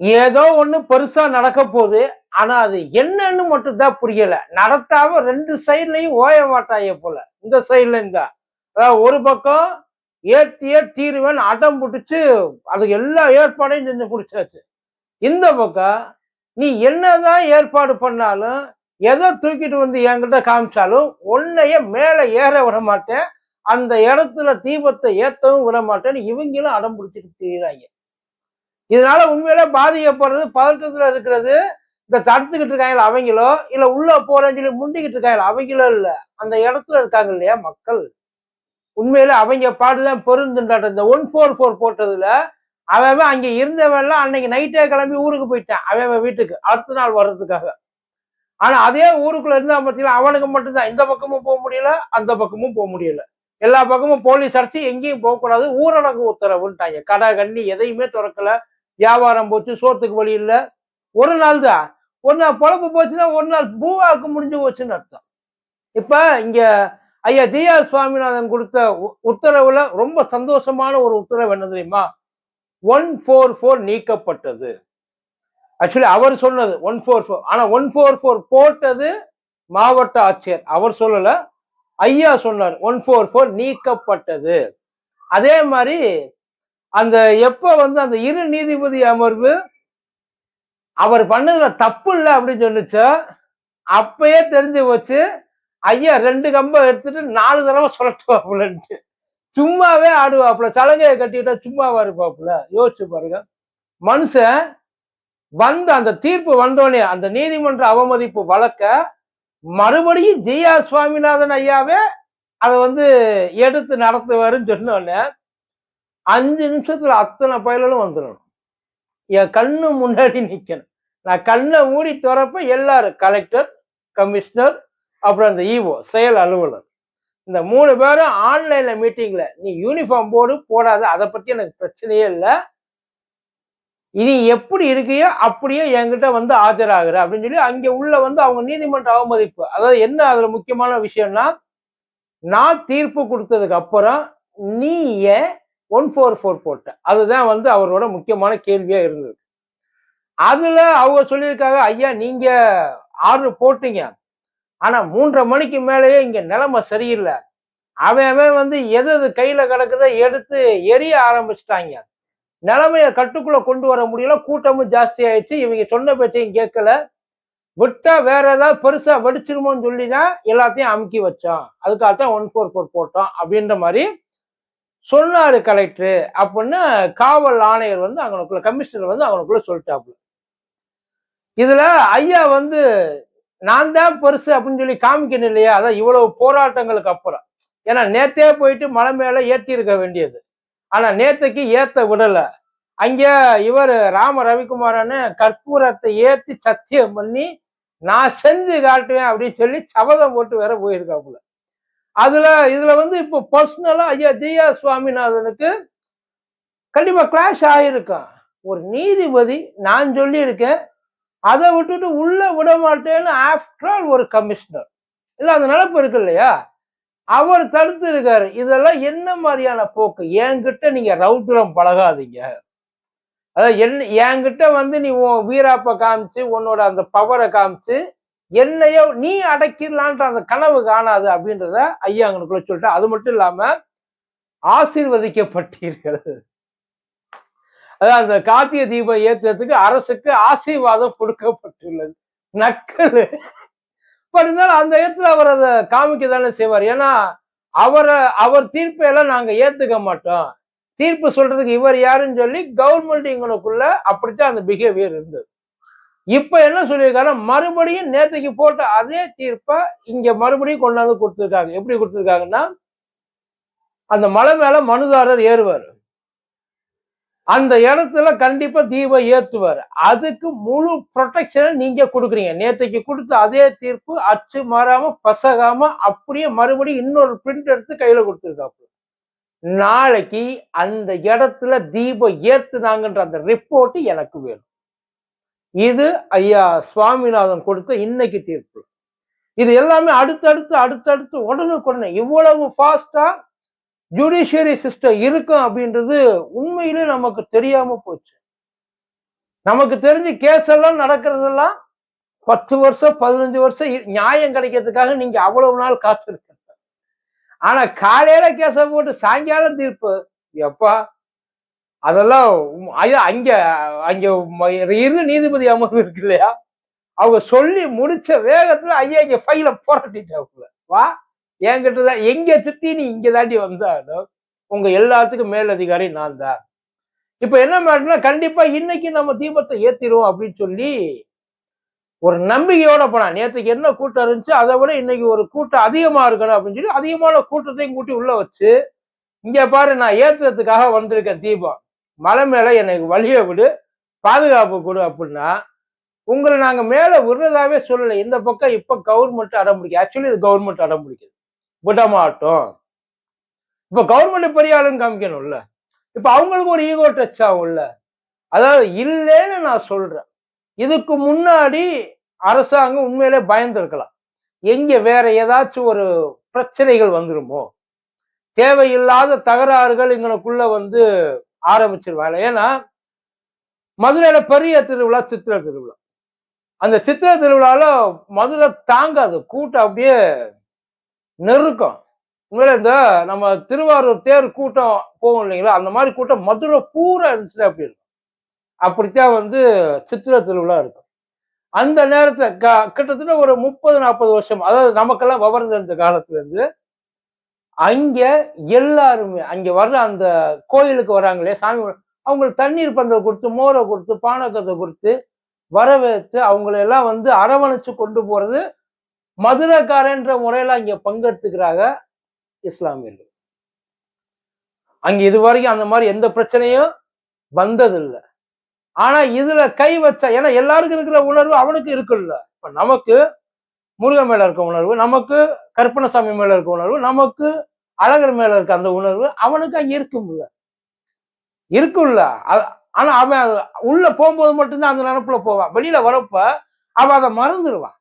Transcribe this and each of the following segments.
ஏதோ ஒண்ணு பெருசா நடக்க போகுது. ஆனா அது என்னன்னு மட்டும் தான் புரியல. நடத்தாம ரெண்டு சைட்லயும் ஓய மாட்டாய போல. இந்த சைட்ல இருந்தா அதாவது ஒரு பக்கம் ஏற்றியே தீருவேன் அடம் பிடிச்சு அதுக்கு எல்லா ஏற்பாடையும் செஞ்சு பிடிச்சாச்சு இந்த பக்கம் நீ என்னதான் ஏற்பாடு பண்ணாலும் எதை தூக்கிட்டு வந்து என்கிட்ட காமிச்சாலும் உன்னைய மேலே ஏற விட மாட்டேன். அந்த இடத்துல தீபத்தை ஏத்தவும் விட மாட்டேன்னு இவங்களும் அடம் பிடிச்சிட்டு திரியிறாங்க. இதனால உண்மையில பாதிக்கப்படுறது பதற்றத்துல இருக்கிறது இந்த தடுத்துக்கிட்டு இருக்காங்களா அவங்களோ இல்ல உள்ள போறேன்னு சொல்லி முந்திக்கிட்டு இருக்காங்களா அவங்களோ இல்ல அந்த இடத்துல இருக்காங்க இல்லையா மக்கள்? உண்மையில அவங்க பாடுதான் பெருந்துண்டாட்டம் இந்த ஒன் ஃபோர் ஃபோர் போட்டதுல அவன் அங்க இருந்தவன்லாம் அன்னைக்கு நைட்டே கிளம்பி ஊருக்கு போயிட்டான் அவன் அவன் வீட்டுக்கு அடுத்த நாள் வர்றதுக்காக. ஆனா அதே ஊருக்குள்ள இருந்தா பார்த்தீங்கன்னா அவனுக்கு மட்டும்தான். இந்த பக்கமும் போக முடியல அந்த பக்கமும் போக முடியல. எல்லா பக்கமும் போலீஸ் அடிச்சு எங்கேயும் போகக்கூடாது ஊரடங்கு உத்தரவுன்ட்டாங்க. கடை கண்ணி எதையுமே திறக்கல. வியாபாரம் போச்சு சோத்துக்கு வழி இல்லை. ஒரு நாள் தான் ஒரு நாள் பொழப்பு போச்சுன்னா ஒரு நாள் பூவாக்கு முடிஞ்சு போச்சுன்னு அர்த்தம். இப்போ இங்கே ஐயா தியா சுவாமிநாதன் கொடுத்த உ- உத்தரவுல ரொம்ப சந்தோஷமான ஒரு உத்தரவு என்ன தெரியுமா? ஒன் ஃபோர் ஃபோர் நீக்கப்பட்டது. ஆக்சுவலி அவர் சொன்னது ஒன் ஃபோர் ஃபோர் ஆனால் ஒன் ஃபோர் ஃபோர் போட்டது மாவட்ட ஆட்சியர். அவர் சொல்லலை. ஐயா சொன்னார் ஒன் ஃபோர் ஃபோர் நீக்கப்பட்டது. அதே மாதிரி அந்த எப்ப வந்து அந்த இரு நீதிபதி அமர்வு அவர் பண்ணதுல தப்பு இல்லை அப்படின்னு சொன்னிச்சோ அப்பயே தெரிஞ்சு போச்சு ஐயா ரெண்டு கம்பம் எடுத்துட்டு நாலு தடவை சுரட்டுவாப்புலன்ட்டு சும்மாவே ஆடுவாப்புல சலங்கையை கட்டிக்கிட்டா சும்மாவா இருப்பாப்புல. யோசிச்சு பாருங்க. மனுஷன் வந்த அந்த தீர்ப்பு வந்தோடனே அந்த நீதிமன்ற அவமதிப்பு வழக்க மறுபடியும் ஜெயா சுவாமிநாதன் ஐயாவே அதை வந்து எடுத்து நடத்துவாருன்னு சொன்னோடனே அஞ்சு நிமிஷத்துல அத்தனை பயலும் வந்துடணும். என் கண்ணு முன்னாடி நிற்கணும் நான் கண்ணை மூடி திறப்ப எல்லாரும் கலெக்டர் கமிஷனர் அப்புறம் அந்த இஓ செயல் அலுவலர். இந்த மூணு பேரும் ஆன்லைன்ல மீட்டிங்ல நீ யூனிஃபார்ம் போடு போடாத அதை பத்தி எனக்கு பிரச்சனையே இல்லை. இனி எப்படி இருக்கியோ அப்படியே என்கிட்ட வந்து ஆஜராகிற அப்படின்னு சொல்லி அங்கே உள்ள வந்து அவங்க நீதிமன்ற அவமதிப்பு. அதாவது என்ன அதுல முக்கியமான விஷயம்னா நான் தீர்ப்பு கொடுத்ததுக்கு அப்புறம் நீ ஏன் ஒன் ஃபோர் ஃபோர் போட்டேன். அதுதான் வந்து அவரோட முக்கியமான கேள்வியாக இருந்தது. அதில் அவங்க சொல்லியிருக்காங்க ஐயா நீங்கள் ஆர்டர் போட்டீங்க. ஆனால் மூன்றரை மணிக்கு மேலேயே இங்கே நிலைமை சரியில்லை. அவன் அவன் வந்து எது எது கையில் கிடக்குதோ எடுத்து எரிய ஆரம்பிச்சிட்டாங்க. நிலைமையை கட்டுக்குள்ளே கொண்டு வர முடியல. கூட்டமும் ஜாஸ்தி ஆயிடுச்சு. இவங்க சொன்ன பேச்சையும் கேட்கல. விட்டா வேற ஏதாவது பெருசா வெடிச்சிருமோன்னு சொல்லி தான் எல்லாத்தையும் அமுக்கி வச்சோம் அதுக்காகத்தான் ஒன் ஃபோர் ஃபோர் போட்டோம் அப்படின்ற மாதிரி சொன்னாரு கலெக்டர் அப்படின்னு காவல் ஆணையர் வந்து அவனுக்குள்ள கமிஷனர் வந்து அவனுக்குள்ள சொல்லிட்டாப்புல. இதுல ஐயா வந்து நான் தான் பெருசு அப்படின்னு சொல்லி காமிக்கணும் இல்லையா? அதான் இவ்வளவு போராட்டங்களுக்கு அப்புறம். ஏன்னா நேத்தே போயிட்டு மலை மேல ஏற்றிருக்க இருக்க வேண்டியது. ஆனா நேத்தைக்கு ஏத்த விடல. அங்க இவர் ராம ரவிக்குமாரன்னு கற்பூரத்தை ஏத்தி சத்தியம் பண்ணி நான் செஞ்சு காட்டுவேன் அப்படின்னு சொல்லி சபதம் போட்டு வேற போயிருக்காப்புல. அதுல இதுல வந்து இப்போ பர்சனலா ஐயா ஜெயா சுவாமிநாதனுக்கு கண்டிப்பா கிளாஷ் ஆயிருக்கும். ஒரு நீதிபதி நான் சொல்லியிருக்கேன் அதை விட்டுட்டு உள்ள விட மாட்டேன்னு ஆஃப்டர் ஆல் ஒரு கமிஷனர் இல்ல அந்த நினப்பு இருக்கு இல்லையா? அவர் தடுத்து இருக்காரு. இதெல்லாம் என்ன மாதிரியான போக்கு? என்கிட்ட நீங்க ரௌத்ரம் பழகாதீங்க. அதாவது என்ன என்கிட்ட வந்து நீ உன் வீராப்ப காமிச்சு உன்னோட அந்த பவரை காமிச்சு என்னையோ நீ அடக்கிடலான்ற அந்த கனவு காணாது அப்படின்றத ஐயா அங்கனுக்குள்ள சொல்லிட்டு அது மட்டும் இல்லாம ஆசீர்வதிக்கப்பட்டீர்கள். அதாவது அந்த கார்த்திகை தீபம் ஏத்துறதுக்கு அரசுக்கு ஆசீர்வாதம் கொடுக்கப்பட்டுள்ளது. நக்கல். பட் இருந்தாலும் அந்த இடத்துல அவர் அதை காமிக்க தானே செய்வார். ஏன்னா அவரை அவர் தீர்ப்பை எல்லாம் நாங்க ஏத்துக்க மாட்டோம். தீர்ப்பு சொல்றதுக்கு இவர் யாருன்னு சொல்லி கவர்மெண்ட் இவங்களுக்குள்ள அப்படித்தான் அந்த பிஹேவியர் இருந்தது. இப்ப என்ன சொல்லியிருக்காரு மறுபடியும் நேற்றுக்கு போட்ட அதே தீர்ப்பை இங்க மறுபடியும் கொண்டாந்து கொடுத்துருக்காங்க. எப்படி கொடுத்துருக்காங்கன்னா அந்த மலை மேல மனுதாரர் ஏறுவார். அந்த இடத்துல கண்டிப்பா தீபம் ஏற்றுவார் அதுக்கு முழு ப்ரொடெக்ஷனை நீங்க கொடுக்குறீங்க. நேற்றுக்கு கொடுத்த அதே தீர்ப்பு அச்சு மாறாம பசகாம அப்படியே மறுபடியும் இன்னொரு பிரிண்ட் எடுத்து கையில கொடுத்துருக்காப்பு நாளைக்கு அந்த இடத்துல தீபம் ஏத்துனாங்கன்ற அந்த ரிப்போர்ட் எனக்கு வேணும். இது ஐயா சுவாமிநாதன் கொடுத்த இன்னைக்கு தீர்ப்பு. இது எல்லாமே அடுத்தடுத்து அடுத்தடுத்து உடனுக்குடனே இவ்வளவு ஃபாஸ்டா ஜுடிஷியரி சிஸ்டம் இருக்கும் அப்படின்றது உண்மையிலே நமக்கு தெரியாம போச்சு. நமக்கு தெரிஞ்சு கேஸ் எல்லாம் நடக்கிறதெல்லாம் பத்து வருஷம் பதினஞ்சு வருஷம் நியாயம் கிடைக்கிறதுக்காக நீங்க அவ்வளவு நாள் காத்திருக்க ஆனா காலையில கேஸ போட்டு சாயங்காலம் தீர்ப்பு எப்பா அதெல்லாம் ஐயா அங்க அங்க இரு நீதிபதி அமர்வு இருக்கு இல்லையா? அவங்க சொல்லி முடிச்ச வேகத்துல ஐயா இங்க ஃபைல போராட்டிட்டாப்புல வா என்கிட்ட தான் எங்க சுத்தி நீ இங்க தாண்டி வந்தாலும் உங்க எல்லாத்துக்கும் மேலதிகாரி நான் தான். இப்ப என்ன மேட்டர்னா கண்டிப்பா இன்னைக்கு நம்ம தீபத்தை ஏத்திடுவோம் அப்படின்னு சொல்லி ஒரு நம்பிக்கையோட போனா நேற்றுக்கு என்ன கூட்டம் இருந்துச்சு அதை விட இன்னைக்கு ஒரு கூட்டம் அதிகமா இருக்கணும் அப்படின்னு சொல்லி அதிகமான கூட்டத்தையும் கூட்டி உள்ள வச்சு இங்க பாரு நான் ஏத்துறதுக்காக வந்திருக்கேன் தீபம். மலை மேலே எனக்கு வழியை விடு பாதுகாப்பு கொடு அப்படின்னா உங்களை நாங்க மேலே விடுறதாவே சொல்லலை. இந்த பக்கம் இப்போ கவர்மெண்ட் அடம் பிடிக்கும் ஆக்சுவலி இது கவர்மெண்ட் அடம் பிடிக்குது விடமாட்டோம். இப்போ கவர்மெண்ட் பெரிய ஆளுன்னு காமிக்கணும்ல. இப்போ அவங்களுக்கு ஒரு ஈகோ டச் ஆகும்ல அதாவது இல்லைன்னு நான் சொல்றேன். இதுக்கு முன்னாடி அரசாங்கம் உண்மையிலே பயந்துருக்கலாம். எங்கே வேற ஏதாச்சும் ஒரு பிரச்சனைகள் வந்துருமோ? தேவையில்லாத தகராறுகள் எங்களுக்குள்ள வந்து ஆரம்பிச்சிருவாங்க. ஏன்னா மதுரையில பெரிய திருவிழா சித்திரை திருவிழா. அந்த சித்திரை திருவிழால மதுரை தாங்காது. கூட்டம் அப்படியே நெருக்கம். உண்மையில இந்த நம்ம திருவாரூர் தேர் கூட்டம் போகும் இல்லைங்களா? அந்த மாதிரி கூட்டம் மதுரை பூரா இருந்துச்சு அப்படி இருக்கும்? அப்படித்தான் வந்து சித்திரை திருவிழா இருக்கும். அந்த நேரத்துல க- கிட்டத்தட்ட ஒரு முப்பது நாற்பது வருஷம் அதாவது நமக்கெல்லாம் விவரம் தெரிஞ்ச காலத்துல இருந்து அங்க எல்லாருமே அங்க வர்ற அந்த கோயிலுக்கு வராங்களே சாமி அவங்களுக்கு தண்ணீர் பந்தல் கொடுத்து மோரை கொடுத்து பானக்கத்தை கொடுத்து வரவேற்று அவங்கள எல்லாம் வந்து அரவணைச்சு கொண்டு போறது மதுரைக்காரன்ற முறையில அங்க பங்கெடுத்துக்கிறாங்க இஸ்லாமியர்கள். அங்க இதுவரைக்கும் அந்த மாதிரி எந்த பிரச்சனையும் வந்ததில்லை. ஆனா இதுல கை வச்சா ஏன்னா எல்லாருக்கும் இருக்கிற உணர்வு அவனுக்கு இருக்குல்ல. இப்ப நமக்கு முருகன் மேல இருக்க உணர்வு நமக்கு கற்பனசாமி மேல இருக்க உணர்வு நமக்கு அழகர் மேல இருக்க அந்த உணர்வு அவனுக்கு அங்க இருக்கும்ல. இருக்கும்ல. ஆனா அவன் உள்ள போகும்போது மட்டும்தான் அந்த நினப்புல போவான். வெளியில வரப்ப அவன் அதை மறந்துடுவான்.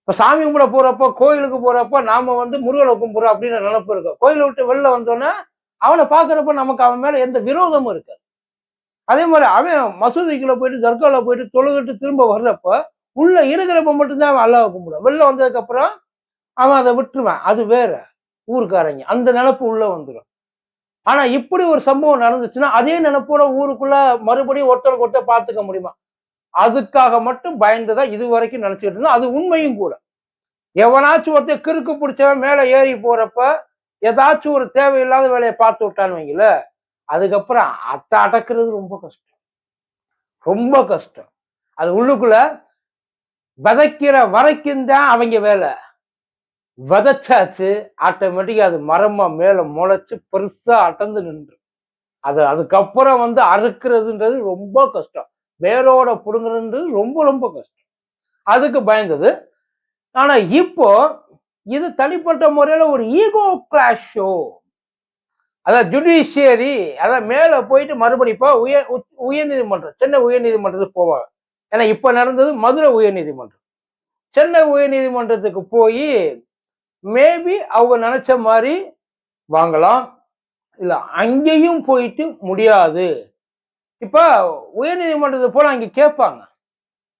இப்ப சாமி கும்பிட போறப்போ கோயிலுக்கு போறப்ப நாம வந்து முருகனை கும்பிடுறோம் அப்படின்னு நினப்பு இருக்கும். கோயிலை விட்டு வெளில வந்தோன்னா அவனை பாக்குறப்ப நமக்கு அவன் மேல எந்த விரோதமும் இருக்காது. அதே மாதிரி அவன் மசூதிக்குள்ள போயிட்டு தர்காவில் போயிட்டு தொழுகிட்டு திரும்ப வர்றப்ப உள்ள இருக்கிறப்ப மட்டும்தான் அவன் அல்லாவை கும்பிடுவான். வெளில வந்ததுக்கு அப்புறம் அவன் அதை விட்டுருவான். அது வேற. ஊருக்காரங்க. அந்த நினப்பு உள்ள வந்துடும் ஆனா இப்படி ஒரு சம்பவம் நடந்துச்சுன்னா அதே நினைப்போட ஊருக்குள்ள மறுபடியும் ஒருத்தருக்கு ஒருத்தர் பார்த்துக்க முடியுமா? அதுக்காக மட்டும் பயந்ததா இது வரைக்கும் நினைச்சிட்டு இருந்தோம். அது உண்மையும் கூட. எவனாச்சும் ஒருத்தர் கிறுக்கு பிடிச்சவன் மேல ஏறி போறப்ப ஏதாச்சும் ஒரு தேவையில்லாத வேலையை பார்த்து விட்டான்னு வைங்கள அதுக்கப்புறம் அத்தை அடக்குறது ரொம்ப கஷ்டம். ரொம்ப கஷ்டம். அது உள்ளுக்குள்ள விதைக்கிற வரைக்கும் தான் அவங்க வேலை. விதைச்சாச்சு ஆட்டோமேட்டிக்காக அது மரமாக மேலே முளைச்சி பெருசாக அட்டந்து நின்று. அது அதுக்கப்புறம் வந்து அறுக்கிறதுன்றது ரொம்ப கஷ்டம். வேரோட புடுங்குறதுன்றது ரொம்ப ரொம்ப கஷ்டம். அதுக்கு பயந்தது. ஆனால் இப்போ இது தனிப்பட்ட முறையில் ஒரு ஈகோ கிளாஷோ ஷோ அதான் ஜுடிஷியரி அதான் மேலே போயிட்டு மறுபடி இப்போ உயர் உயர்நீதிமன்றம் சென்னை உயர்நீதிமன்றத்துக்கு போவாங்க. ஏன்னா இப்போ நடந்தது மதுரை உயர்நீதிமன்றம். சென்னை உயர்நீதிமன்றத்துக்கு போய் மேபி அவங்க நினைச்ச மாதிரி வாங்கலாம். இல்ல அங்கேயும் போயிட்டு முடியாது. இப்ப உயர்நீதிமன்றத்தை போல அங்க கேட்பாங்க.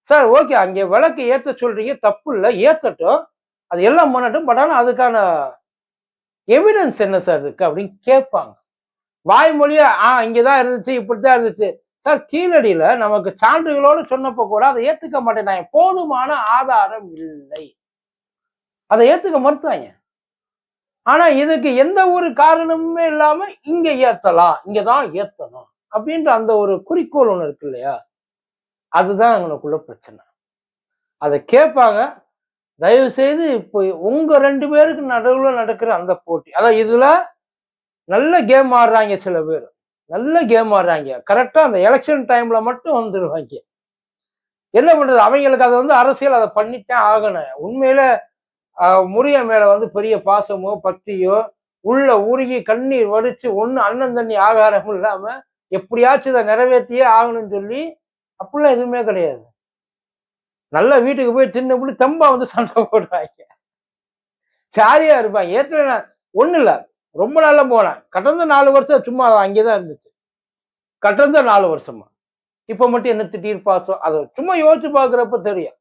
சார் ஓகே அங்கே விளக்கு ஏத்த சொல்றீங்க தப்பு இல்லை ஏத்தட்டும் அது எல்லாம் பண்ணட்டும் பட் ஆனா அதுக்கான எவிடன்ஸ் என்ன சார் இருக்கு? அப்படின்னு கேட்பாங்க. வாய்மொழியா ஆ இங்கதான் இருந்துச்சு இப்படித்தான் இருந்துச்சு. சார் கீழடியில நமக்கு சான்றுகளோடு சொன்னப்போ கூட அதை ஏத்துக்க மாட்டேன். போதுமான ஆதாரம் இல்லை. அதை ஏத்துக்க மறுத்தாங்க. ஆனா இதுக்கு எந்த ஒரு காரணமுமே இல்லாம இங்க ஏத்தலாம் இங்கதான் ஏத்தணும் அப்படின்ற அந்த ஒரு குறிக்கோள் ஒண்ணு இருக்கு இல்லையா? அதுதான் எங்களுக்குள்ள பிரச்சனை. அதை கேட்பாங்க. தயவு செய்து இப்போ உங்க ரெண்டு பேருக்கு நடுவில் நடக்கிற அந்த போட்டி அதான் இதுல நல்ல கேம் ஆடுறாங்க சில பேர். நல்ல கேம் ஆடுறாங்க. கரெக்டா அந்த எலெக்ஷன் டைம்ல மட்டும் வந்துடுவாங்க என்ன பண்றது? அவங்களுக்கு அதை வந்து அரசியல் அதை பண்ணித்தான் ஆகணும். உண்மையில முருகன் மேல வந்து பெரிய பாசமோ பக்தியோ உள்ள உருகி கண்ணீர் வடிச்சு ஒண்ணு அண்ணன் தண்ணி ஆகாரமும் இல்லாம எப்படியாச்சும் இதை நிறைவேற்றியே ஆகணும்னு சொல்லி அப்படிலாம் எதுவுமே கிடையாது. நல்ல வீட்டுக்கு போய் தின்னபடி தம்பா வந்து சண்டை போடுவாங்க. சாரியா இருப்பாங்க. ஏற்கனவே நான் இல்லை. ரொம்ப நாளா போனேன். கடந்த நாலு வருஷம் சும்மா அங்கேதான் இருந்துச்சு. கடந்த நாலு வருஷமா. இப்ப மட்டும் என்ன திடீர் பாசம் அதை சும்மா யோசிச்சு பார்க்குறப்ப தெரியும்.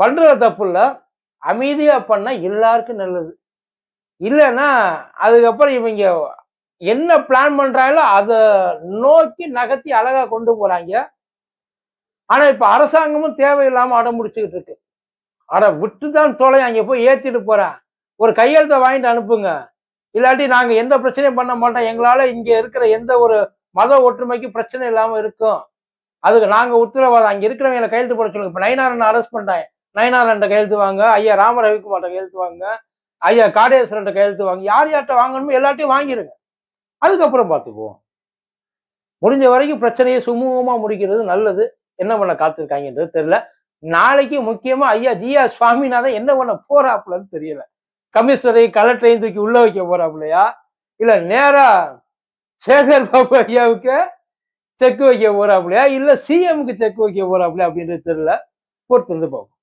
பண்ற தப்பு இல்லை. அமைதியாக பண்ணால் எல்லாருக்கும் நல்லது. இல்லைன்னா அதுக்கப்புறம் இவங்க என்ன பிளான் பண்ணுறாங்களோ அதை நோக்கி நகர்த்தி அழகாக கொண்டு போகிறாங்க ஆனால் இப்போ அரசாங்கமும் தேவையில்லாமல் அடம் முடிச்சுக்கிட்டு இருக்கு. அட விட்டு தான் தொலை அங்கே போய் ஏற்றிட்டு போகிறேன் ஒரு கையெழுத்தை வாங்கிட்டு அனுப்புங்க. இல்லாட்டி நாங்கள் எந்த பிரச்சனையும் பண்ண மாட்டோம். எங்களால் இங்கே இருக்கிற எந்த ஒரு மத ஒற்றுமைக்கு பிரச்சனை இல்லாமல் இருக்கும். அதுக்கு நாங்கள் உத்தரவாதம். அங்கே இருக்கிறவங்களை கையெழுத்து போட சொல்லுங்க. இப்போ நயனாரன் அரெஸ்ட் பண்ணிட்டாங்க. நயனாரன் கையெழுத்து வாங்க ஐயா ராம ரவிக்குமார்ட்ட கையெழுத்து வாங்க ஐயா காடேஸ்வரன் கையெழுத்து வாங்க யார் யார்கிட்ட வாங்கணுமோ எல்லாத்தையும் வாங்கிருங்க. அதுக்கப்புறம் பார்த்துக்குவோம். முடிஞ்ச வரைக்கும் பிரச்சனையை சுமூகமாக முடிக்கிறது நல்லது. என்ன பண்ண காத்திருக்காங்கன்றது தெரியல. நாளைக்கு முக்கியமா ஐயா ஜியா சுவாமிநாதன் என்ன பண்ண போறாப்புலன்னு தெரியல. கமிஷனரை கலெக்டரையும் தூக்கி உள்ள வைக்க போறாப்புலையா? இல்ல நேரா சேகர் பாபு ஐயாவுக்கு செக் வைக்க போறாப்புலையா? இல்ல சிஎம்க்கு செக் வைக்க போறாப்புலையா அப்படின்றது தெரியல. பொறுத்து வந்து பார்ப்போம்.